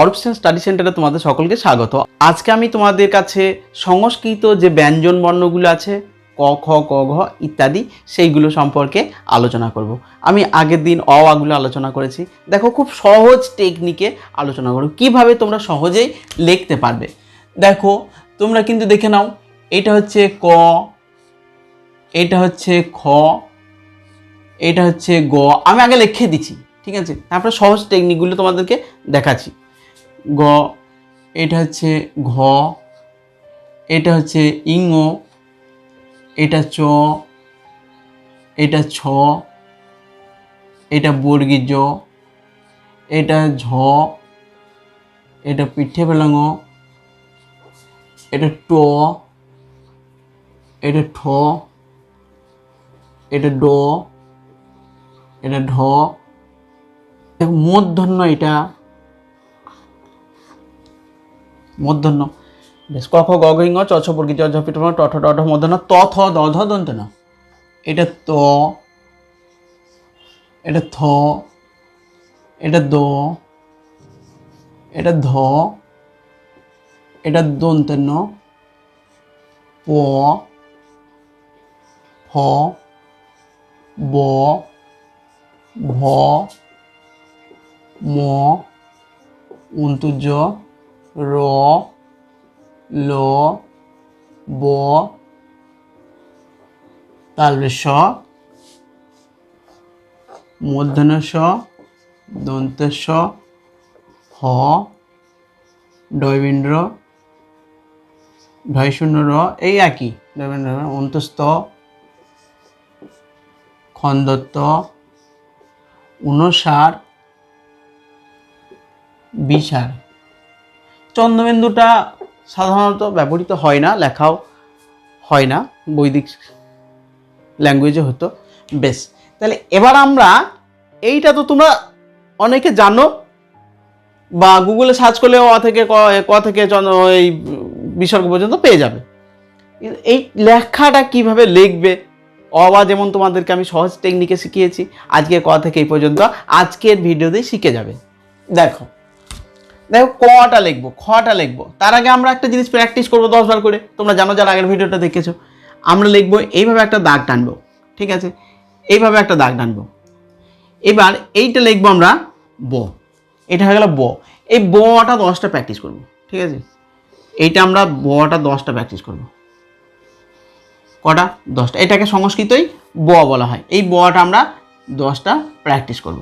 অরূপসেন study সেন্টারে তোমাদের সকলকে স্বাগত। আজকে আমি তোমাদের কাছে সংস্কৃত যে ব্যঞ্জন বর্ণগুলো আছে, ক, খ, ক, ঘ ইত্যাদি, সেইগুলো সম্পর্কে আলোচনা করব। আমি আগের দিন অ আগুলো আলোচনা করেছি। দেখো, খুব সহজ টেকনিকে আলোচনা করব কীভাবে তোমরা সহজেই লিখতে পারবে? দেখো, তোমরা কিন্তু দেখে নাও, এটা হচ্ছে ক, এটা হচ্ছে খ, এটা হচ্ছে গ। আমি আগে লিখে দিচ্ছি, ঠিক আছে? তারপরে সহজ টেকনিকগুলো তোমাদেরকে দেখাচ্ছি। গ, এটা হচ্ছে ঘ, এটা হচ্ছে ইঙ এটা চ, এটা ছ, এটা বর্গী জ এটা ঝ, এটা পিঠে পেলাঙ এটা ট, এটা ঠ, এটা ড, এটা ঢ। মূর্ধন্য এটা মূর্ধন্য বেশ, ক, খ, গ ঘ ঙ, চ, ছ বর্গী জ ঝ পিঠ ট ঠ ড ঢ মূর্ধন্য ত, থ, দ ধ দন্ত ন এটা ত, এটা থ, এটা দ, এটা ধ, এটা দন্তে ন প, ফ, ব ভ ম উন্তুজ র, ল, ব তালবে স মূর্ধন্য স দন্ত স, হ ডয়বিন্দ্র ঢয় র, এই একই। ডয়বিন্দ্র অন্তস্থ, খন্দত্ত অনুসার বিসার চন্দ্রবিন্দুটা সাধারণত ব্যবহৃত হয় না, লেখাও হয় না, বৈদিক ল্যাঙ্গুয়েজে হতো। বেশ, তাহলে এবার আমরা এইটা তো তোমরা অনেকে জানো, বা গুগলে সার্চ করলে অ থেকে ক ক থেকে এই বিসর্গ পর্যন্ত পেয়ে যাবে। এই লেখাটা কীভাবে লিখবে? অ বা যেমন তোমাদেরকে আমি সহজ টেকনিকে শিখিয়েছি, আজকে ক থেকে এই পর্যন্ত, আজকের ভিডিওতেই শিখে যাবে। দেখো দেখো কটা লিখব খটা লিখব। তার আগে আমরা একটা জিনিস প্র্যাকটিস করব দশবার করে। তোমরা জানো যারা আগের ভিডিওটা দেখেছ। আমরা লিখব, এইভাবে একটা দাগ টানবো, ঠিক আছে? এইভাবে একটা দাগ টানবো। এবার এইটা লিখব আমরা ব। এটা হয়ে গেল ব। এই বটা দশটা প্র্যাকটিস করব, ঠিক আছে? এইটা আমরা বটা দশটা প্র্যাকটিস করব। কটা? দশটা। এটাকে সংস্কৃতই ব বলা হয়। এই বটা আমরা দশটা প্র্যাকটিস করব।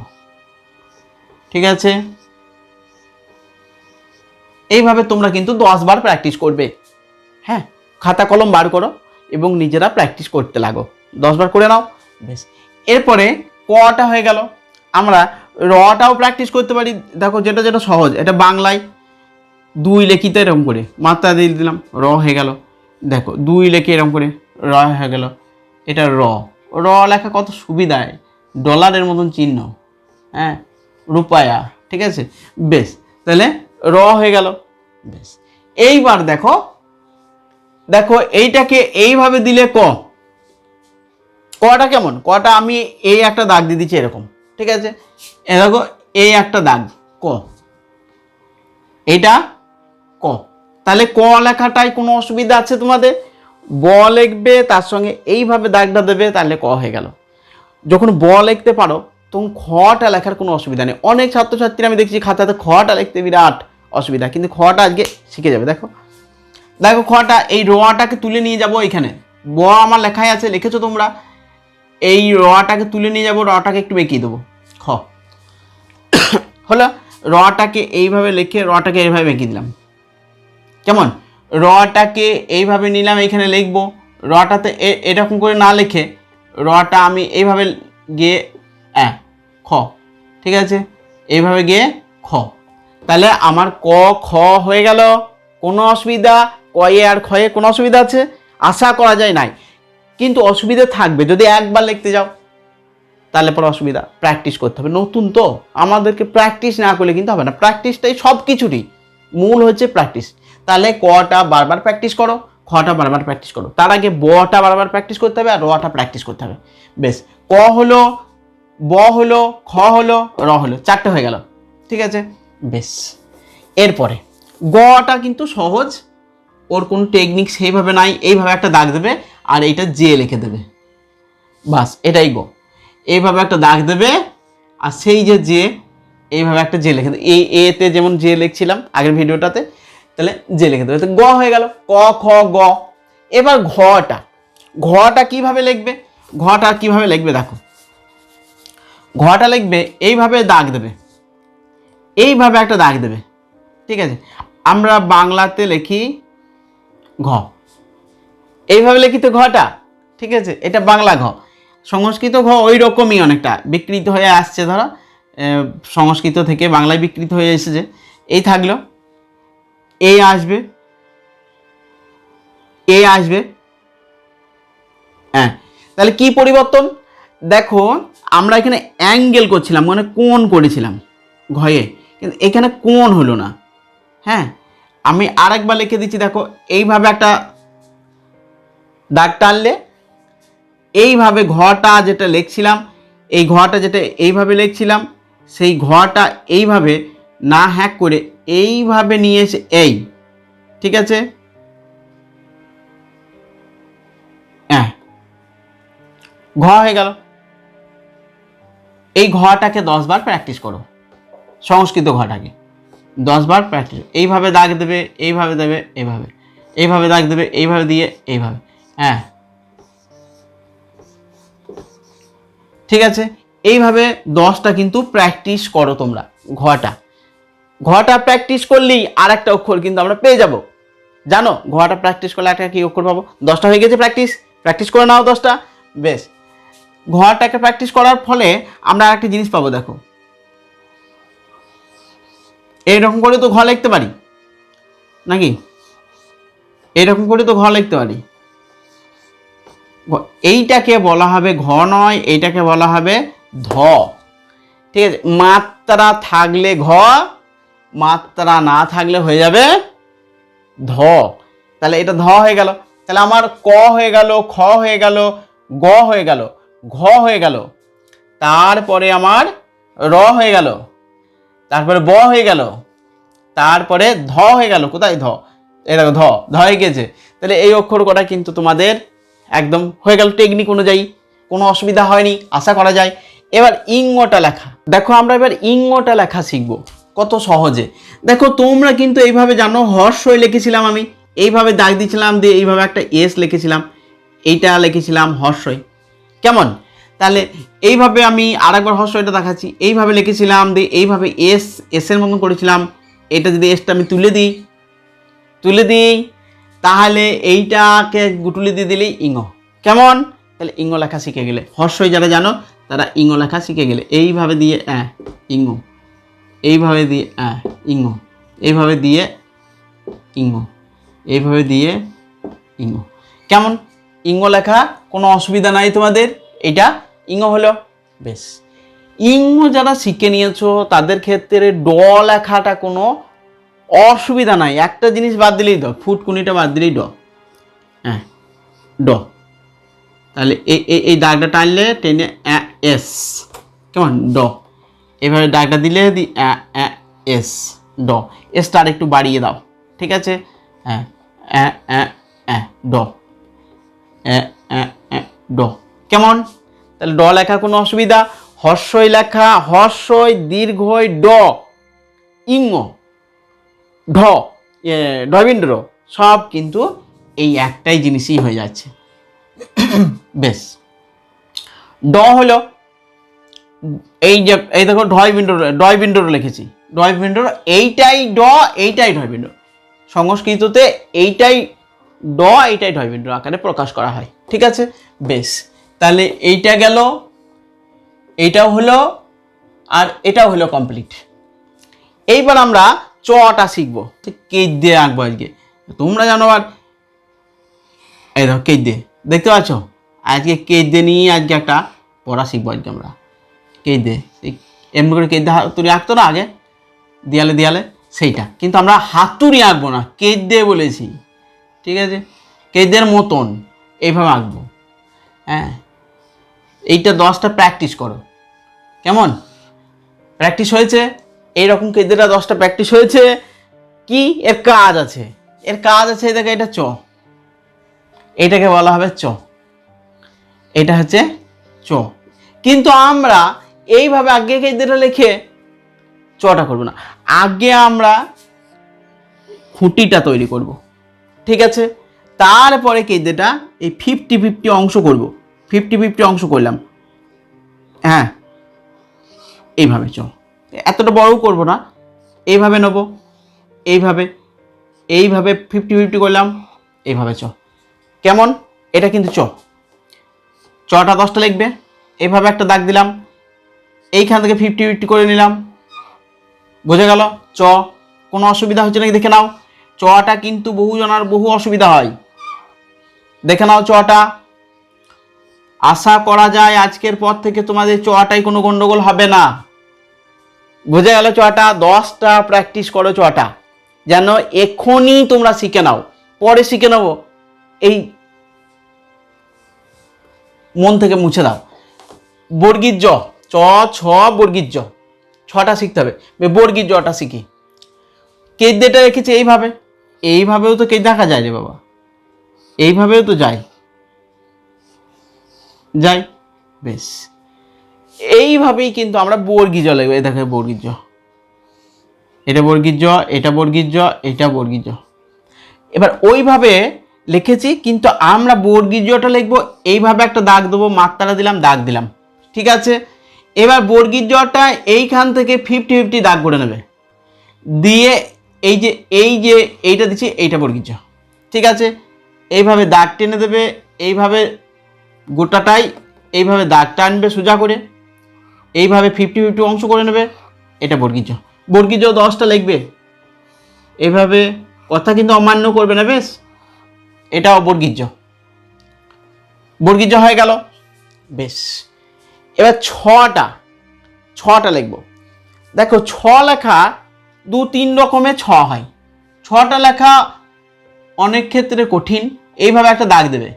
ঠিক আছে? এইভাবে তোমরা কিন্তু দশবার প্র্যাকটিস করবে। হ্যাঁ খাতা কলম বার করো এবং নিজেরা প্র্যাকটিস করতে লাগো। দশবার করে নাও বেশ এরপরে কটা হয়ে গেল? আমরা রটাও প্র্যাকটিস করতে পারি। দেখো যেটা যেটা সহজ, এটা বাংলায়। দুই লেখিতে এরকম করে, মাত্রা দিয়ে দিলাম, র হয়ে গেল। দেখো, দুই লেখে এরকম করে, র হয়ে গেল। এটা র। র লেখা কত সুবিধায়। ডলারের মতন চিহ্ন হ্যাঁ রূপায়া, ঠিক আছে? বেশ তাহলে র হয়ে গেল। বেশ। এইবার দেখো দেখো এইটাকে এইভাবে দিলে ক? কটা কেমন? কটা আমি এই একটা দাগ দিয়ে দিচ্ছি এরকম ঠিক আছে? এ দেখো এই একটা দাগ ক? এইটা ক। তাহলে ক লেখাটায় কোনো অসুবিধা আছে তোমাদের? ব লিখবে তার সঙ্গে এইভাবে দাগটা দেবে তাহলে ক হয়ে গেল। যখন ব লিখতে পারো তখন খটা লেখার কোনো অসুবিধা নেই। অনেক ছাত্রছাত্রীরা আমি দেখছি খাতাতে খটা লিখতে বিরাট অসুবিধা। কিন্তু খটা আজকে শিখে যাবে, দেখো। দেখো খটা এই রটাকে তুলে নিয়ে যাব এখানে। ব আমার লেখাই আছে, লিখেছো তোমরা? এই রটাকে তুলে নিয়ে যাব রটাকে একটু বেঁকিয়ে দেবো। খ। হলো রটাকে এইভাবে লিখে রটাকে এইভাবে বেঁকিয়ে দিলাম। কেমন? রটাকে এইভাবে নিলাম এইখানে লিখব। রটাতে এরকম করে না লিখে রটা আমি এইভাবে গিয়ে, অ্যা, খ। ঠিক আছে? এইভাবে গিয়ে, খ। তাহলে আমার ক, খ হয়ে গেল। কোনো অসুবিধা? কয়ে আর খয়ে কোনো অসুবিধা আছে? আশা করা যায় নাই। কিন্তু অসুবিধা থাকবে, যদি একবার লিখতে যাও, তাহলে পরে অসুবিধা। প্র্যাকটিস করতে হবে। নতুন তো। আমাদেরকে প্র্যাকটিস না করলে কিন্তু হবে না। প্র্যাকটিসটাই সব কিছুরই। মূল হচ্ছে প্র্যাকটিস তাহলে কটা বারবার প্র্যাকটিস করো, খটা বারবার প্র্যাকটিস করো। তার আগে বটা বারবার প্র্যাকটিস করতে হবে আর রটা প্র্যাকটিস করতে হবে। বেশ। ক হলো, ব হলো, খ হলো, র হলো, চারটে হয়ে গেল। ঠিক আছে? বেশ। এরপরে, গটা কিন্তু সহজ, ওর কোনো টেকনিক সেইভাবে নাই, এইভাবে একটা দাগ দেবে আর এইটা জে লিখে দেবে। বাস, এটাই গো এইভাবে একটা দাগ দেবে আর সেই যে জে এইভাবে একটা জে লিখে দেবে। এই এতে যেমন জে লিখছিলাম আগের ভিডিওটাতে, তাহলে জে লিখে দেবে। তো গ হয়ে গেল। ক, খ, গ। এবার ঘটা। ঘটা কীভাবে লিখবে? ঘটা কীভাবে লিখবে দেখো। ঘটা লিখবে, এইভাবে দাগ দেবে। এইভাবে একটা দাগ দেবে। ঠিক আছে? আমরা বাংলাতে লিখি ঘ। এইভাবে লিখি তো ঘটা, ঠিক আছে? এটা বাংলা ঘ। সংস্কৃত ঘ ওই রকমই অনেকটা। বিকৃত হয়ে আসছে, ধরো। সংস্কৃত থেকে বাংলায় বিকৃত হয়ে এসেছে। এই থাকল। এই আসবে। এ আসবে। হ্যাঁ। তাহলে কি পরিবর্তন? দেখো, আমরা এখানে অ্যাঙ্গেল করছিলাম মানে কোন করেছিলাম ঘয়ে। কিন্তু এখানে কোন হলো না। হ্যাঁ আমি আরেকবার লিখে দিচ্ছি, দেখো, এইভাবে একটা দাগ টানলে, এইভাবে ঘটা যেটা লিখছিলাম, এই ঘটা যেটা এইভাবে লিখছিলাম, সেই ঘটা এইভাবে না হ্যাক করে এইভাবে নিয়ে এসে এই, ঠিক আছে? হ্যাঁ ঘ হয়ে গেল। এই ঘটাকে দশবার প্র্যাকটিস করো। সংস্কৃত ঘটাকে। দশবার প্র্যাকটিস এইভাবে দাগ দেবে, এইভাবে দেবে, এইভাবে। এইভাবে দাগ দেবে, এইভাবে দিয়ে, এইভাবে। হ্যাঁ। ঠিক আছে? এইভাবে দশটা কিন্তু প্র্যাকটিস করো তোমরা, ঘটা। ঘটা প্র্যাকটিস করলেই আর একটা অক্ষর কিন্তু আমরা পেয়ে যাব। জানো? ঘটা প্র্যাকটিস করলে একটা কি অক্ষর পাবো? দশটা হয়ে গেছে প্র্যাকটিস প্র্যাকটিস করে নাও দশটা। বেশ। ঘরটাকে প্র্যাকটিস করার ফলে আমরা একটা জিনিস পাবো, দেখো। এইরকম করে তো ঘর লিখতে পারি? নাকি? এইরকম করে তো ঘর লিখতে পারি। এইটাকে বলা হবে ঘ নয়, এইটাকে বলা হবে ধ। ঠিক আছে? মাত্রা থাকলে ঘ মাত্রা না থাকলে হয়ে যাবে ধ। তাহলে এটা ধ হয়ে গেল। তাহলে আমার ক হয়ে গেল, খ হয়ে গেল, গ হয়ে গেল, ঘ হয়ে গেল। তারপরে আমার র হয়ে গেল। তারপরে ব হয়ে গেল। তারপরে ধ হয়ে গেল। কোথায় ধ? দেখো, ধ। ধ হয়ে গেছে তাহলে এই অক্ষর কটা কিন্তু তোমাদের একদম হয়ে গেল টেকনিক অনুযায়ী। কোনো অসুবিধা হয়নি, আশা করা যায়। এবার ইংটা লেখা। দেখো, আমরা এবার ইংটা লেখা শিখব কত সহজে। দেখো, তোমরা কিন্তু এইভাবে জানো হর্ষই লিখেছিলাম আমি। এইভাবে দাগ দিয়েছিলাম, দিয়ে এইভাবে একটা এস লিখেছিলাম। এইটা লিখেছিলাম হর্ষই কেমন? তাহলে এইভাবে আমি আরেকবার হর্ষইটা দেখাচ্ছি। এইভাবে লিখেছিলাম, দিয়ে এইভাবে এস এসের মতন করেছিলাম। এটা যদি এসটা আমি তুলে দিই তুলে দিই, তাহলে এইটাকে গুটুলি দিয়ে দিলেই ইঙ্গ। কেমন? তাহলে ইঙ্গ লেখা শিখে গেলে। হর্ষই যারা জানো, তারা ইঙ্গ লেখা শিখে গেলে। এইভাবে দিয়ে অ্যাঁ, ইঙ্গ। এইভাবে দিয়ে অ্যাঁ, ইঙ্গ। এইভাবে দিয়ে ইঙ এইভাবে দিয়ে ইঙ্গ। কেমন? ইঙ্গ লেখা কোনো অসুবিধা নাই তোমাদের। এটা ইঙ হলো? বেশ। ইঙ যারা শিখে নিয়েছো, তাদের ক্ষেত্রে ড লেখাটা কোনো অসুবিধা নাই। একটা জিনিস বাদ দিলেই ড, ফুটকুনিটা বাদ দিলেই ড। হ্যাঁ ড। তাহলে এই এই দাগটা টানলে টেনে এস। কেমন? ড। এভাবে দাগটা দিলে দি এস। ড। এসটা আর একটু বাড়িয়ে দাও। ঠিক আছে? হ্যাঁ ড। ড। কেমন? তাহলে ড লেখা কোনো অসুবিধা? হর্ষই লেখা, হর্ষই দীর্ঘই ড ইঙ ঢ ডবিন্দ্র সব কিন্তু এই একটাই জিনিসই হয়ে যাচ্ছে। বেশ। ড হলো, এই যে, এই দেখো ঢয় বিন্ডোর ডয় লিখেছি। ডয় বিন্ডোর এইটাই ড, এইটাই ঢয় বিন্ডো সংস্কৃততে এইটাই ড, এইটাই ঢয় বিন্ডোর আকারে প্রকাশ করা হয়। ঠিক আছে? বেশ। তাহলে এইটা গেল, এইটাও হলো আর এটাও হলো কমপ্লিট এইবার আমরা চটা শিখব। কেজ দিয়ে আঁকবো আজকে। তোমরা জানো আর, এই দেখো কেজ দিয়ে, দেখতে পাচ্ছ? আজকে কেজ দিয়ে নিয়ে আজকে একটা পড়া শিখব আজকে আমরা। কেজ দিয়ে এমনি করে কেজ দিয়ে হাতুড়ি আঁকতো না আগে? দেয়ালে দেয়ালে, সেইটা। কিন্তু আমরা হাতুড়ি আঁকবো না কেজ দিয়ে বলেছি। ঠিক আছে? কেজদের মতন এইভাবে আঁকবো। হ্যাঁ? এইটা দশটা প্র্যাকটিস করো। কেমন? প্র্যাকটিস হয়েছে? এইরকম কেদেরা দশটা প্র্যাকটিস হয়েছে? কি? এর কাজ আছে। এর কাজ আছে এটাকে এটা চ। এটাকে বলা হবে চ। এটা হচ্ছে চ। কিন্তু আমরা এইভাবে আগে যেটা লিখে চটা করব না। আগে আমরা খুঁটিটা তৈরি করব। ঠিক আছে? তারপরে কেদেটা এই ফিফটি ফিফটি অংশ করব। ফিফটি ফিফটি অংশ করলাম। হ্যাঁ। এইভাবে চ এতটা বড়ও করব না। এইভাবে নেব। এইভাবে। এইভাবে ফিফটি ফিফটি করলাম। এইভাবে চ কেমন? এটা কিন্তু চ চটা দশটা লিখবে। এইভাবে একটা দাগ দিলাম। এইখান থেকে ফিফটি ফিফটি করে নিলাম। বোঝা গেল? চ। কোনো অসুবিধা হচ্ছে নাকি? দেখে নাও। চটা কিন্তু বহু জনার বহু অসুবিধা হয়। দেখে নাও চটা আশা করা যায় আজকের পর থেকে তোমাদের চটাই কোনো গন্ডগোল হবে না। বোঝা গেল চটা দশটা প্র্যাকটিস করো চটা যেন এখনই তোমরা শিখে নাও। পরে শিখে নেব। এই মন থেকে মুছে দাও। বর্গীর জ চ, ছ বর্গীর জ ছটা শিখতে হবে। বর্গীর জটা শিখি। কেদ্যেটা রেখেছি এইভাবে। এইভাবেও তো কে দেখা যায় রে বাবা। এইভাবেও তো যায়। যাই, বেশ। এইভাবেই কিন্তু আমরা বর্গী জ লিখব এই দেখো জ এটা বর্গীর জ এটা বর্গীর জ এটা বর্গীর জ এবার ওইভাবে লিখেছি, কিন্তু আমরা বর্গীর জটা লিখব, এইভাবে একটা দাগ দেবো, মাত্রাটা দিলাম, দাগ দিলাম। ঠিক আছে? এবার বর্গীর জটা এইখান থেকে ফিফটি ফিফটি দাগ করে নেবে। দিয়ে এই যে এই যে, এইটা দিচ্ছি, এইটা বর্গীর জ ঠিক আছে? এইভাবে দাগ টেনে দেবে, এইভাবে গোটাটাই এইভাবে দাগ টানবে সোজা করে, এইভাবে ফিফটি ফিফটি অংশ করে নেবে, এটা বর্গীর জ বর্গীর জ দশটা লিখবে। এইভাবে কথা কিন্তু অমান্য করবে না, বেশ? এটাও বর্গীর্য বর্গীর্য হয়ে গেল, বেশ। এবার ছটা ছটা লিখব। দেখো, ছ লেখা দু তিন রকমের ছ হয়। ছটা লেখা অনেক ক্ষেত্রে কঠিন, এইভাবে একটা দাগ দেবে।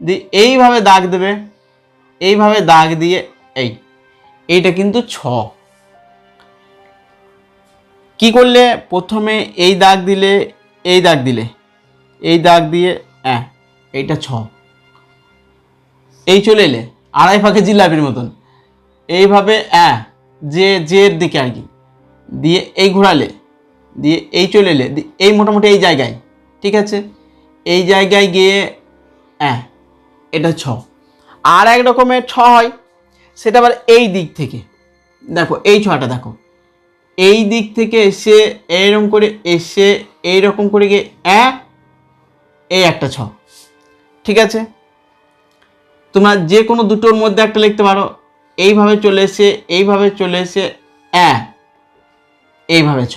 দিয়ে এইভাবে দাগ দেবে, এইভাবে দাগ দিয়ে, এই, এইটা কিন্তু ছ। কি করলে? প্রথমে এই দাগ দিলে, এই দাগ দিলে, এই দাগ দিয়ে হ্যাঁ এইটা ছ। এই চলে এলে, আড়াই ফাঁকে জিলাপির মতন। এইভাবে হ্যাঁ যে, জের দিকে আর কি, দিয়ে এই ঘোরালে, দিয়ে এই চলে এলে এই মোটামুটি এই জায়গায়, ঠিক আছে? এই জায়গায় গিয়ে হ্যাঁ এটা ছ। আর এক রকমের ছ হয়, সেটা আবার এই দিক থেকে। দেখো, এই ছটা দেখো। এই দিক থেকে এসে এইরকম করে এসে এইরকম করে গিয়ে অ্যাঁ এই একটা ছ। ঠিক আছে? তোমরা যে কোনো দুটোর মধ্যে একটা লিখতে পারো। এইভাবে চলে এসে, এইভাবে চলে এসে অ্যাঁ এইভাবে ছ।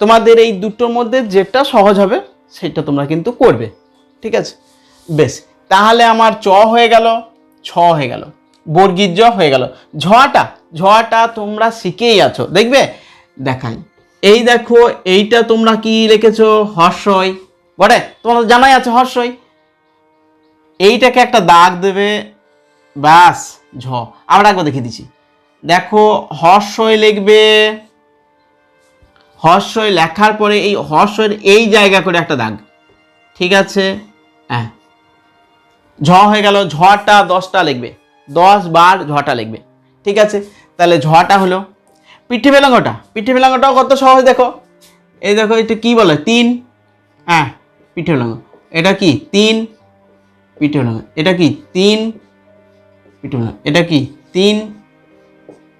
তোমাদের এই দুটোর মধ্যে যেটা সহজ হবে, সেটা তোমরা কিন্তু করবে। ঠিক আছে? বেশ। তাহলে আমার চ হয়ে গেল, ছ হয়ে গেল, বর্গীর জ হয়ে গেল। ঝটা ঝটা তোমরা শিখেই আছো, দেখবে? দেখাই। এই দেখো, এইটা তোমরা কি লিখেছো হর্ষই। বটে? তোমার তো জানাই আছে হর্ষই। এইটাকে একটা দাগ দেবে, ব্যাস, ঝ। আমরা একবার দেখিয়ে দিচ্ছি। দেখো, হর্ষই লিখবে, হর্ষই লেখার পরে এই হর্ষের এই জায়গা করে একটা দাগ। ঠিক আছে? হ্যাঁ। ঝ হয়ে গেল, ঝটা দশটা লিখবে। দশ বার ঝটা লিখবে। ঠিক আছে? তাহলে ঝটা হলো পিঠে বেলাঙ্গটা। পিঠে বেলাঙ্গটাও কত সহজ দেখো। এই দেখো, এটা কি বলে? তিন। হ্যাঁ পিঠে বেলাঙ্গ। এটা কি? তিন। পিঠে বেলাঙ্গ। এটা কি? তিন। পিঠে বেলাঙ্গ। এটা কি? তিন।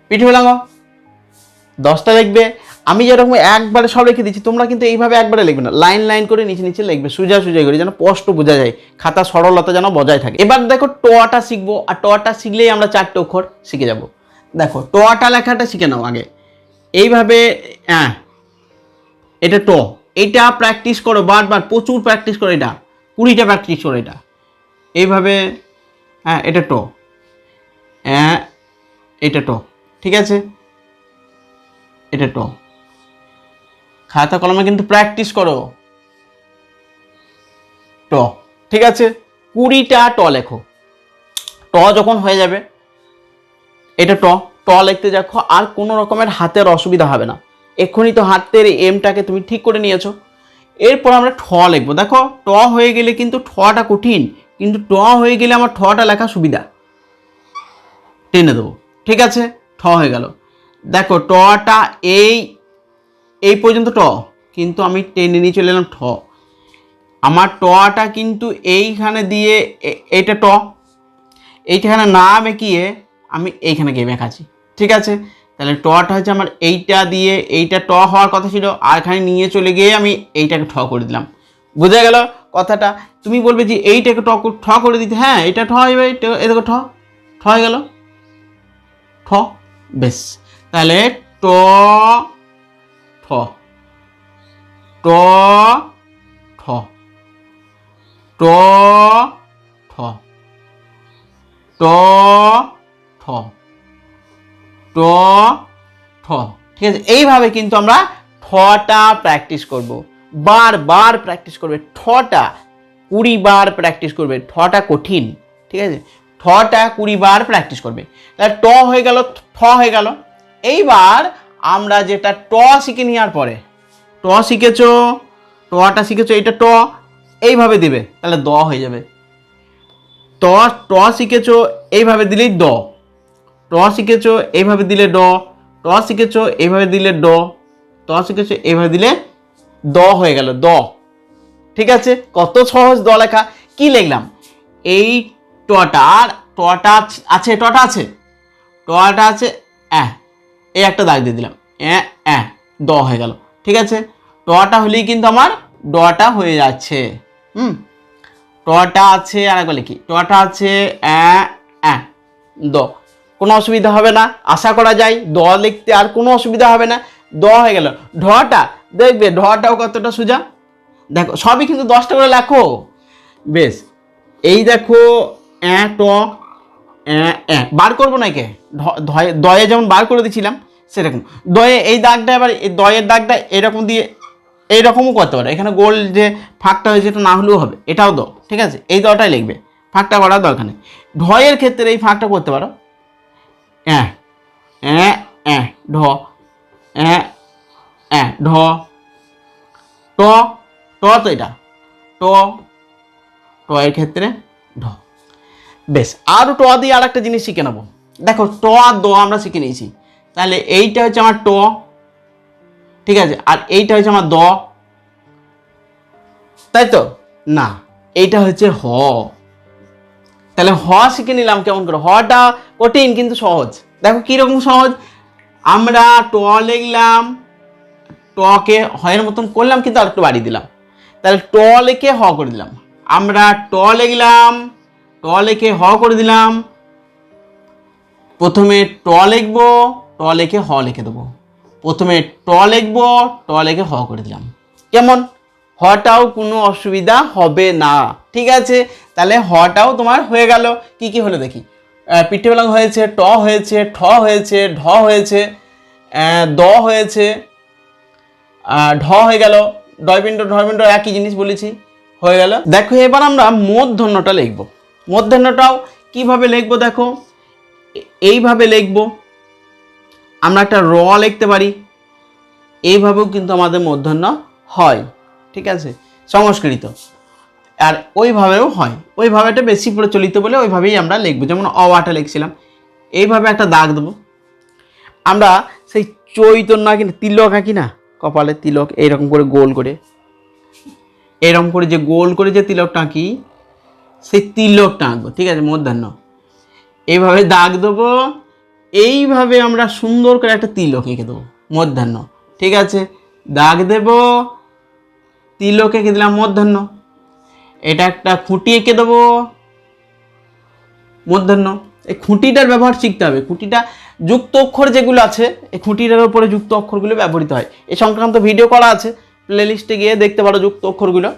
পিঠে বেলাঙ্গ। দশটা লিখবে। আমি যেরকম একবারে সব রেখে দিচ্ছি, তোমরা কিন্তু এইভাবে একবারে লিখবে না। লাইন লাইন করে নিচে নিচে লিখবে সোজা সোজা করে, যেন স্পষ্ট বোঝা যায়, খাতা সরলতা যেন বজায় থাকে। এবার দেখো টটা শিখব, আর টটা শিখলেই আমরা চারটে অক্ষর শিখে যাব। দেখো টটা লেখাটা শিখে নাও আগে। এইভাবে হ্যাঁ এটা ট, এটা প্র্যাকটিস করো বারবার, প্রচুর প্র্যাকটিস করো এটা, কুড়িটা প্র্যাকটিস করো এটা। এইভাবে হ্যাঁ এটা ট হ্যাঁ এটা ট, ঠিক আছে? এটা ট। খাতা কলমে কিন্তু প্র্যাকটিস করো। ট, ঠিক আছে? কুড়িটা ট লেখো। ট যখন হয়ে যাবে, এটা ট ট লিখতে দেখো, আর কোনো রকমের হাতের অসুবিধা হবে না। এক্ষুনি তো হাতের এমটাকে তুমি ঠিক করে নিয়েছো। এরপর আমরা ঠ লিখব। দেখো, ট হয়ে গেলে কিন্তু ঠটা কঠিন, কিন্তু ট হয়ে গেলে আমার ঠটা লেখা সুবিধা। টেনে দেবো। ঠিক আছে? ঠ হয়ে গেল। দেখো টটা এই এই পর্যন্ত ট। কিন্তু আমি টেনে নিয়ে চলে এলাম ঠ। আমার টটা কিন্তু এইখানে দিয়ে এইটা ট। এইখানে না বেঁকিয়ে আমি এইখানে গিয়ে বেঁকাছি ঠিক আছে? তাহলে টটা হচ্ছে আমার এইটা দিয়ে এইটা ট হওয়ার কথা ছিল। আর এখানে নিয়ে চলে গিয়ে আমি এইটাকে ঠ করে দিলাম। বুঝে গেল কথাটা? তুমি বলবে যে এইটাকে ট ঠ করে দিতে। হ্যাঁ এটা ঠ হবে এটা- এই দেখো ঠ। ঠ হয়ে গেল। ঠ। বেশ। তাহলে ট ঠ। ট ঠ। ট ঠ। ট ঠ। ট, ঠ। ঠিক আছে, এইভাবে কিন্তু আমরা ঠটা প্র্যাকটিস করব। বারবার প্র্যাকটিস করবে, ঠটা কুড়ি বার প্র্যাকটিস করবে, ঠটা কঠিন, ঠিক আছে? ঠটা কুড়ি বার প্র্যাকটিস করবে। তাহলে ট হয়ে গেল ঠ হয়ে গেল। এইবার আমরা যেটা ট শিখে নেওয়ার পরে, ট শিখেছ, টটা শিখেছ এটা ট, এইভাবে দিবে, তাহলে দ হয়ে যাবে। ট ট শিখেছ, এইভাবে দিলেই ড ট শিখেছ, এইভাবে দিলে ড। ট শিখেছ, এইভাবে দিলে ড। ট শিখেছ, এইভাবে দিলে দ হয়ে গেল, দ। ঠিক আছে? কত সহজ দ লেখা। কি লিখলাম? এই টটার টটা আছে টটা আছে? টটা আছে, অ্যাঁ এই একটা দাগ দিয়ে দিলাম। অ্যাঁ অ্যাঁ দ হয়ে গেল। ঠিক আছে? টটা হলেই কিন্তু আমার ডটা হয়ে যাচ্ছে। হুম? টটা আছে, আর একবার লিখি। টটা আছে দ। কোনো অসুবিধা হবে না। আশা করা যায় দ লিখতে আর কোনো অসুবিধা হবে না। দ হয়ে গেল। ঢটা দেখবে ঢটাও কতটা সোজা? দেখো, সবই কিন্তু দশটা করে লেখো। বেশ। এই দেখো অ্যাঁ ট বার করব না কে ঢ- ধয়ে- দয়ে যেমন বার করে দিয়েছিলাম, সেরকম। দয়ে এই দাগটা এবার দয়ের দাগটা এরকম দিয়ে, এইরকমও করতে পারো। এখানে গোল যে ফাঁকটা হয়েছে এটা না হলেও হবে। এটাও দ ঠিক আছে? এই দটাই লিখবে। ফাঁকটা করার দরকার নেই। ঢয়ের ক্ষেত্রে এই ফাঁকটা করতে পারো। অ্যাঁ অ্যাঁ অ্যাঁ ঢ অ্যাঁ অ্যাঁ ঢ, ট ট তো এটা। ট ট এর ক্ষেত্রে ঢ। বেশ আরও ট দিয়ে আর একটা জিনিস শিখে নেব। দেখো, ট আর দ আমরা শিখে নিয়েছি। তাহলে এইটা হচ্ছে আমার ট, ঠিক আছে? আর এইটা হচ্ছে আমার দ। তাই তো? না, এইটা হচ্ছে হ। তাহলে হ শিখে নিলাম কেমন করে? হটা কঠিন কিন্তু সহজ। দেখো কীরকম সহজ? আমরা ট লিখলাম, টকে হয়ের মতন করলাম, কিন্তু আর একটু বাড়িয়ে দিলাম। তাহলে ট লিখে হ করে দিলাম। আমরা ট লিখলাম ট লিখে হ করে দিলাম। প্রথমে ট লিখব ট লিখে হ লিখে দেবো। প্রথমে ট লিখব ট লিখে হ করে দিলাম। কেমন? হটাও কোনো অসুবিধা হবে না। ঠিক আছে? তাহলে হটাও তোমার হয়ে গেল। কি কি হলো দেখি? পিঠে হয়েছে, ট হয়েছে, ঠ হয়েছে, ঢ হয়েছে দ হয়েছে ঢ হয়ে গেল। ডয়পিণ্ড ঢয়পিণ্ড একই জিনিস বলেছি, হয়ে গেল। দেখো, এবার আমরা মূর্ধন্যটা লিখব। মূর্ধন্যটাও কীভাবে লিখব দেখো? এইভাবে লিখব। আমরা একটা র লিখতে পারি। এইভাবেও কিন্তু আমাদের মধ্যাহ্ন হয়, ঠিক আছে? সংস্কৃত। আর ওইভাবেও হয়। ওইভাবেটা বেশি প্রচলিত বলে ওইভাবেই আমরা লিখব। যেমন অওয়াটা লিখছিলাম। এইভাবে একটা দাগ দেবো। আমরা সেই চৈতন্য আঁকি না, তিলক আঁকি না? কপালে তিলক, এইরকম করে গোল করে। এরকম করে যে গোল করে যে তিলকটা আঁকি সেই তিলকটা আঁকবো, ঠিক আছে, মধ্যাহ্ন। এইভাবে দাগ দেবো, এইভাবে আমরা সুন্দর করে একটা তিলক এঁকে দেবো, মধ্যাহ্ন, ঠিক আছে? দাগ দেবো, তিলক এঁকে দিলাম মধ্যাহ্ন। এটা একটা খুঁটি এঁকে দেবো, মধ্যাহ্ন। এই খুঁটিটার ব্যবহার শিখতে হবে। খুঁটিটা যুক্ত অক্ষর যেগুলো আছে, এই খুঁটিটার উপরে যুক্ত অক্ষরগুলো ব্যবহৃত হয়। এ সংক্রান্ত ভিডিও করা আছে প্লেলিস্টে গিয়ে দেখতে পারো যুক্ত অক্ষরগুলো।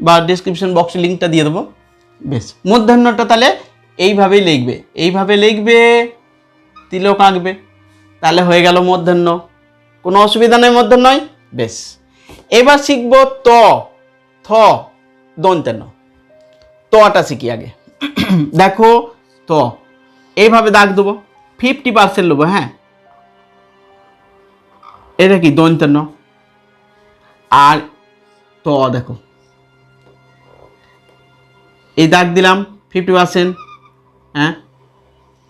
বা ডিসক্রিপশন বক্সে লিঙ্কটা দিয়ে দেবো। বেশ। মধ্যাহ্নটা তাহলে এইভাবেই লিখবে। এইভাবে লিখবে তিলক আঁকবে। তাহলে হয়ে গেল মধ্যাহ্ন। কোনো অসুবিধা নেই মধ্যাহ্নয় বেশ। এবার শিখব ত থ দন্তেন। তটা শিখি আগে। দেখো ত। এইভাবে দাগ দেবো। ফিফটি পার্সেন্ট নেব হ্যাঁ? এটা কি দন্তান্ন আর ত দেখো। এই দাগ দিলাম ফিফটি পার্সেন্ট হ্যাঁ?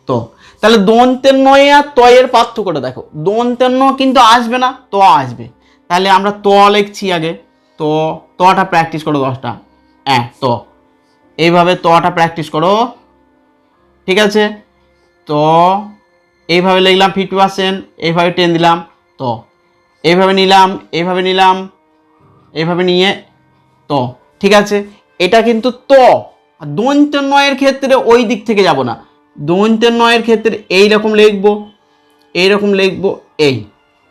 তো, তাহলে দন্তের নয় আর তয়ের পার্থক্যটা দেখো। দন্তের ন কিন্তু আসবে না, ত আসবে। তাহলে আমরা ত লিখছি আগে। তো, তটা প্র্যাকটিস করো দশটা। হ্যাঁ তো। এইভাবে তটা প্র্যাকটিস করো। ঠিক আছে? তো, এইভাবে লিখলাম ফিফটি পার্সেন্ট এইভাবে টেন দিলাম, তো। এইভাবে নিলাম এইভাবে নিলাম, এইভাবে নিয়ে, তো। ঠিক আছে? এটা কিন্তু তো। আর দন্তের নয়ের ক্ষেত্রে ওই দিক থেকে যাব না। দন্তের নয়ের ক্ষেত্রে এই রকম লিখব, এই রকম লিখব, এই।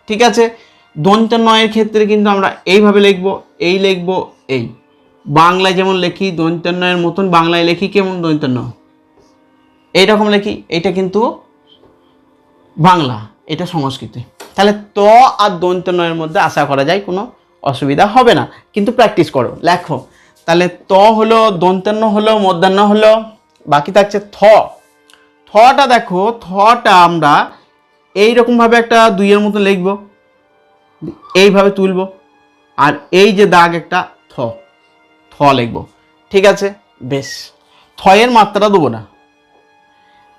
ঠিক আছে? দন্তের নয়ের ক্ষেত্রে কিন্তু আমরা এইভাবে লিখব, এই লিখব, এই। বাংলায় যেমন লিখি দন্তের নয়ের মতন বাংলায় লিখি কেমন দন্তের ন এইরকম লিখি এটা কিন্তু বাংলা, এটা সংস্কৃতি। তাহলে ত আর দন্ত নয়ের মধ্যে আশা করা যায় কোনো অসুবিধা হবে না। কিন্তু প্র্যাকটিস করো, লেখো। তাহলে ত হলো দন্তান্ন হলো, মধ্যাহ্ন হলো, বাকি থাকছে থ। থটা দেখো, থটা আমরা এইরকমভাবে একটা দুইয়ের মতো লিখব, এইভাবে তুলব, আর এই যে দাগ একটা থ থ লিখব। ঠিক আছে? বেশ। থয়ের মাত্রা দেবো না।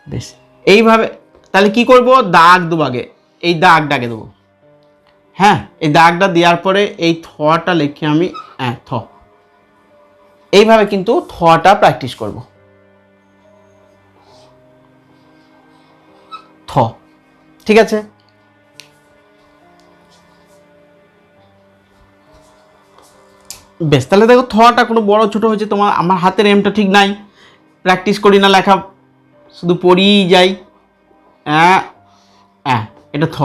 বেশ। এইভাবে, তাহলে কি করব? দাগ দেবো আগে। এই দাগটাকে দেবো। হ্যাঁ এই দাগটা দেওয়ার পরে এই থটা লিখে আমি হ্যাঁ থ। এইভাবে কিন্তু থটা প্র্যাকটিস করব। থ, ঠিক আছে? বেশ, তাহলে দেখো থটা কোনো বড় ছোট হয়েছে, তোমার, আমার হাতের এমটা ঠিক নাই। প্র্যাকটিস করি না লেখা, শুধু পড়িই যাই। অ্যাঁ অ্যাঁ, এটা থ,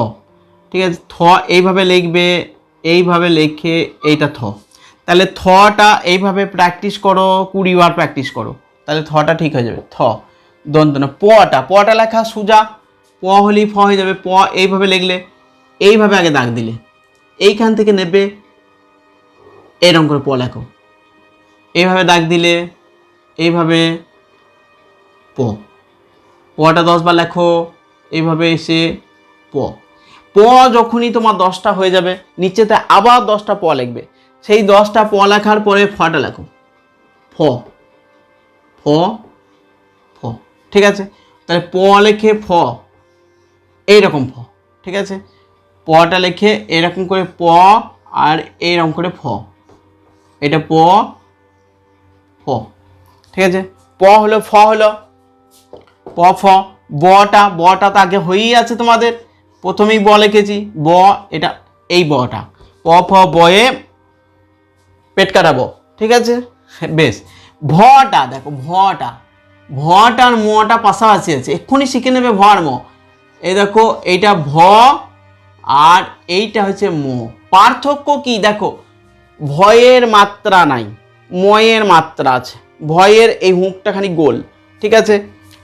ঠিক আছে? থ, এইভাবে লিখবে, এইভাবে লেখে এইটা থ। তাহলে থটা এইভাবে প্র্যাকটিস করো, কুড়ি বার প্র্যাকটিস করো, তাহলে থটা ঠিক হয়ে যাবে। থ দন্ত না পটা পটা লেখা সুজা, প হলেই ফ হয়ে যাবে, প এইভাবে লিখলে, এইভাবে আগে দাগ দিলে। এইখান থেকে নেবে, এরকম করে প লেখো। এইভাবে দাগ দিলে, এইভাবে প। পটা দশবার লেখো, এইভাবে এসে প। প যখনই তোমার দশটা হয়ে যাবে, নিচেতে আবার দশটা প লিখবে। সেই দশটা প লেখার পরে ফটা লেখো। ফ। ফ। ফ। ঠিক আছে? তাহলে প লেখে ফ। এইরকম ফ। ঠিক আছে? পটা লেখে এরকম করে প আর এইরকম করে ফ। এটা প। ফ। ঠিক আছে? প হলো ফ হলো। প, ফ। বটা। বটা তো আগে হয়েই আছে তোমাদের। প্রথমেই ব লিখেছি। ব, এটা এই বটা। প, ফ বয়ে পেট কাটাবো। ঠিক আছে? বেশ। ভটা, দেখো, ভটা। ভটার মটা পাশাপাশি আছে। এক্ষুনি শিখে নেবে ভ আর ম। এই দেখো, এইটা ভ আর এইটা হচ্ছে ম। পার্থক্য কি? দেখো, ভয়ের মাত্রা নাই। ময়ের মাত্রা আছে। ভয়ের এই হুঁকটা খানি গোল। ঠিক আছে?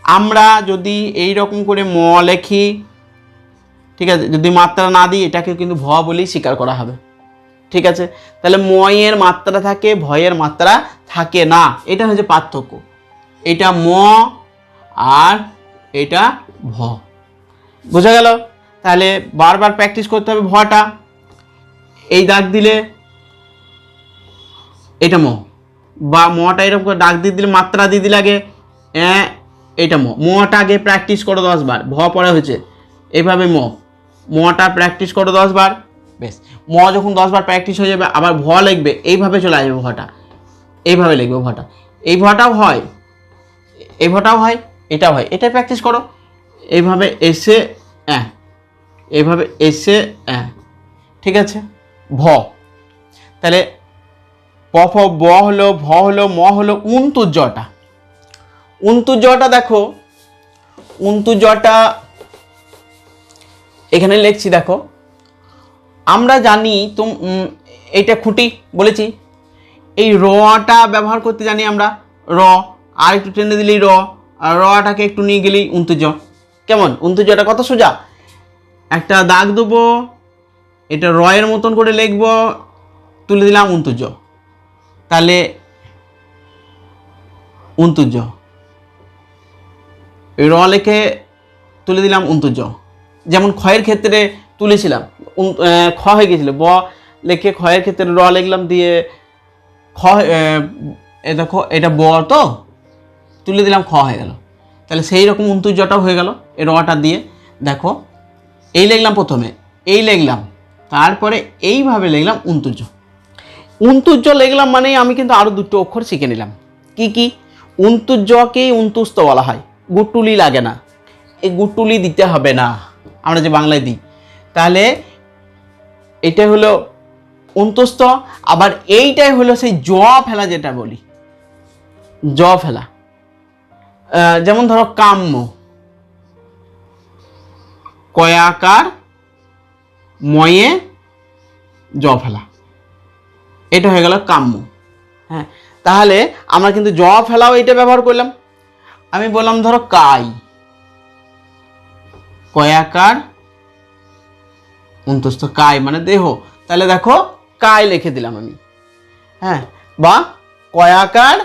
আমরা যদি এই রকম করে ম লেখি, ঠিক আছে? যদি মাত্রা না দিই এটাকে কিন্তু ভ বলেই স্বীকার করা হবে। ঠিক আছে? তাহলে ময়ের মাত্রা থাকে, ভয়ের মাত্রা থাকে না। এটা হচ্ছে পার্থক্য। এটা ম আর এটা ভ। বোঝা গেল? তাহলে বারবার প্র্যাকটিস করতে হবে ভটা। এই দাগ দিলে এটা ম। বা মটা এরকম করে ডাক দিয়ে দিলে, মাত্রা দিয়ে দিলে আগে এটা ম। মটা আগে প্র্যাকটিস করো দশবার ভ পরে হয়েছে। এভাবে ম। মটা প্র্যাকটিস করো দশবার বেশ। ম যখন দশবার প্র্যাকটিস হয়ে যাবে, আবার ভ লিখবে, এইভাবে চলে আসবে ভটা এইভাবে লিখবে ভটা এই ভটাও হয়। এই ভটাও হয়, এটাও হয়। এটা প্র্যাকটিস করো। এইভাবে এসে, অ্যাঁ। এইভাবে এসে, অ্যাঁ। ঠিক আছে? ভ। তাহলে প ফ, ব হলো, ভ হলো, ম হলো উন্তুর জটা উন্তুর জটা দেখো উন্তুর জটা এখানে লিখছি, দেখো। আমরা জানি তুম এইটা খুঁটি বলেছি। এই রটা ব্যবহার করতে জানি আমরা। র, আর একটু টেনে দিলেই র, আর রটাকে একটু নিয়ে গেলেই উন্তুজ কেমন? উন্তুজটা কত সোজা? একটা দাগ দেবো, এটা রয়ের মতন করে লিখব, তুলে দিলাম উন্তুজ তাহলে উন্তুজ এই র লেখে তুলে দিলাম উন্তুজ যেমন ক্ষয়ের ক্ষেত্রে তুলেছিলাম। খ হয়ে গেছিল। ব লেখে ক্ষয়ের ক্ষেত্রে র লিখলাম, দিয়ে খ দেখো, এটা ব তো? তুলে দিলাম, খ হয়ে গেল। তাহলে সেই রকম উন্তুজটাও হয়ে গেল এই রটা দিয়ে। দেখো, এই লিখলাম প্রথমে, এই লিখলাম, তারপরে এইভাবে লিখলাম উন্তুজ উন্তুজ লিখলাম মানে আমি কিন্তু আরও দুটো অক্ষর শিখে নিলাম। কি কি? উন্তুজকেই উন্তুস্ত বলা হয়। গুটুলি লাগে না। এই গুটুলি দিতে হবে না। আমরা যে বাংলায় দিই। তাহলে এটা হলো অন্তস্থ, আবার এইটাই হলো সেই জ ফেলা যেটা বলি। জ ফেলা। যেমন ধরো কাম্য। কয়াকার ময়ে জ ফেলা। এটা হয়ে গেল কাম্য। হ্যাঁ তাহলে আমরা কিন্তু জ ফেলাও এটা ব্যবহার করলাম। আমি বললাম ধরো কাই। কয়াকার অন্তস্থ কায় মানে দেহ। তাহলে দেখো কায় লিখে দিলাম আমি। হ্যাঁ বা কয়াকার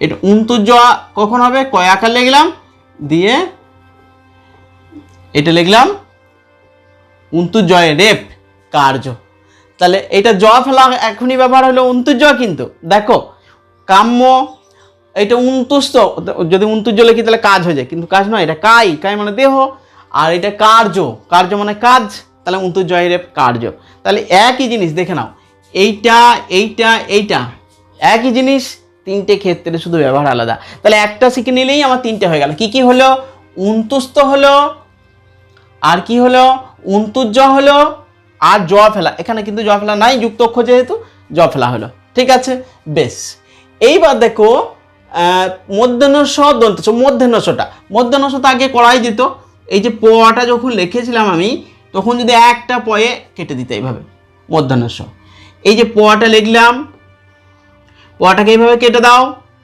এটা উন্তুজ কখন হবে? কয়াকার লিখলাম? দিয়ে এটা লিখলাম উন্তুজয় রেপ, কার্য। তাহলে এটা জ ফেলা এখনই ব্যবহার হলো উন্তুজ কিন্তু। দেখো, কাম্য এটা উন্তুস্ত যদি উন্তুজ লিখি তাহলে কাজ হয়ে যায়? কিন্তু কাজ নয়, এটা কাই কাই মানে দেহ, আর এটা কার্য। কার্য মানে কাজ, তাহলে উন্তুজয় রেপ কার্য। তাহলে একই জিনিস, দেখে নাও, এইটা এইটা এইটা, একই জিনিস, তিনটে ক্ষেত্রে শুধু ব্যবহার আলাদা। তাহলে একটা শিখে নিলেই আমার তিনটে হয়ে গেল। কি কি হলো? উন্তুস্ত হলো, আর কি হলো? উন্তুজ হলো, আর জ ফেলা। এখানে কিন্তু জ ফেলা নাই, যুক্ত অক্ষর যেহেতু, জ ফেলা হলো। ঠিক আছে? বেশ। এইবার দেখো মধ্যাহ্নস দন্তস মধ্যাহ্নসটা মধ্যাহ্নসটা আগে করাই যেত। এই যে পটা যখন লিখেছিলাম আমি, তখন যদি একটা পয়ে কেটে দিতে এইভাবে মধ্যাহ্নস এই যে পটা লিখলাম, পটাকে এইভাবে কেটে দাও,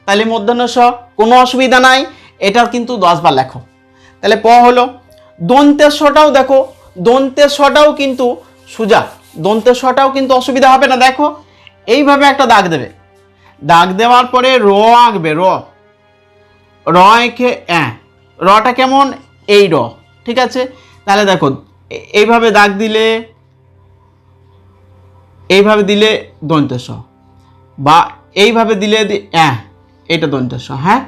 তাহলে মধ্যাহ্নস কোনো অসুবিধা নাই। এটাও কিন্তু দশবার লেখো। তাহলে প হলো দন্তের শটাও দেখো দন্তের শটাও কিন্তু সোজা দন্তের শটাও কিন্তু অসুবিধা হবে না, দেখো। এইভাবে একটা দাগ দেবে। দাগ দেওয়ার পরে র আঁকবে, র। র এঁকে অ্যাঁ, রটা কেমন? এই র, ঠিক আছে? তাহলে দেখো, এইভাবে দাগ দিলে, এইভাবে দিলে দন্তের স বা এইভাবে দিলে অ্যাঁ, এটা দন্তের স হ্যাঁ?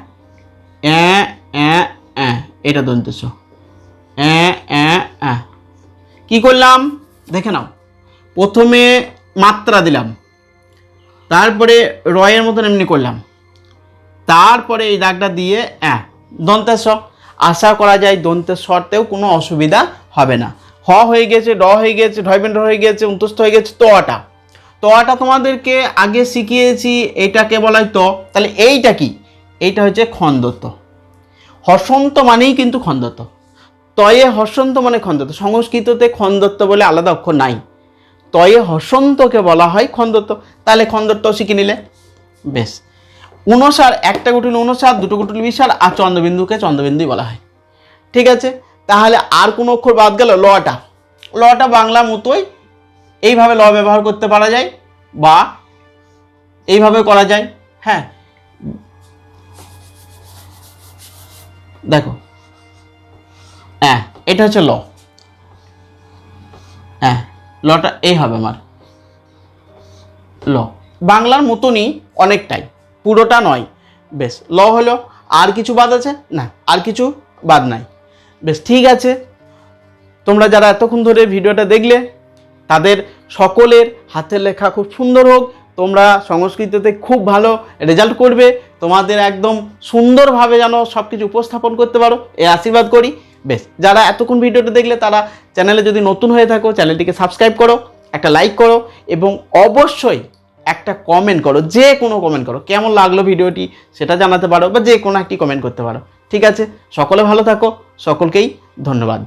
অ্যাঁ অ্যাঁ অ্যাঁ, এটা দন্তের স অ্যাঁ অ্যাঁ অ্যাঁ। কি করলাম? দেখে নাও। প্রথমে মাত্রা দিলাম। তারপরে রয়ের মতন এমনি করলাম। তারপরে এই দাগটা দিয়ে, অ্যাঁ, দন্তের স আশা করা যায় দন্তের স্বরতেও কোনো অসুবিধা হবে না। হ হয়ে গেছে, ড হয়ে গেছে ঢয়বেন্ড হয়ে গেছে উন্তস্থ হয়ে গেছে, তটা। তটা তোমাদেরকে আগে শিখিয়েছি, এটাকে বলা হয় ত। তাহলে এইটা কি? এইটা হচ্ছে খন্দত হসন্ত মানেই কিন্তু খন্দত তয়ে হসন্ত মানে খন্দত সংস্কৃততে খন্দত্ব বলে আলাদা অক্ষর নাই। তয়ে হসন্তকে বলা হয় খন্দত্ব তাহলে খন্দত্ব শিখে নিলে? বেশ। উনসার একটা গুটুলি উনসার দুটো গুটুলি বিসার আর চন্দ্রবিন্দুকে চন্দ্রবিন্দুই বলা হয়। ঠিক আছে? তাহলে আর কোনো অক্ষর বাদ গেল লটা। লটা বাংলা মতোই এইভাবে ল ব্যবহার করতে পারা যায় বা এইভাবে করা যায় হ্যাঁ? দেখো। হ্যাঁ এটা হচ্ছে ল। হ্যাঁ। লটা এই হবে আমার। ল। বাংলার মতনই অনেকটাই, পুরোটা নয়। বেশ, ল হলো আর কিছু বাদ আছে? না, আর কিছু বাদ নাই। বেশ, ঠিক আছে। তোমরা যারা এতক্ষণ ধরে ভিডিওটা দেখলে, তাদের সকলের হাতের লেখা খুব সুন্দর হোক। তোমরা সংস্কৃতিতে খুব ভালো রেজাল্ট করবে। তোমাদের একদম সুন্দরভাবে যেন সব কিছু উপস্থাপন করতে পারো। এ আশীর্বাদ করি। বেশ, যারা এতক্ষণ ভিডিওটা দেখলে তারা চ্যানেলে যদি নতুন হয়ে থাকো, চ্যানেলটিকে সাবস্ক্রাইব করো, একটা লাইক করো এবং অবশ্যই একটা কমেন্ট করো, যে কোনো কমেন্ট করো, কেমন লাগল ভিডিওটি সেটা জানাতে পারো বা যে কোনো একটি কমেন্ট করতে পারো। ঠিক আছে, সকলে ভালো থাকো, সকলকেই ধন্যবাদ।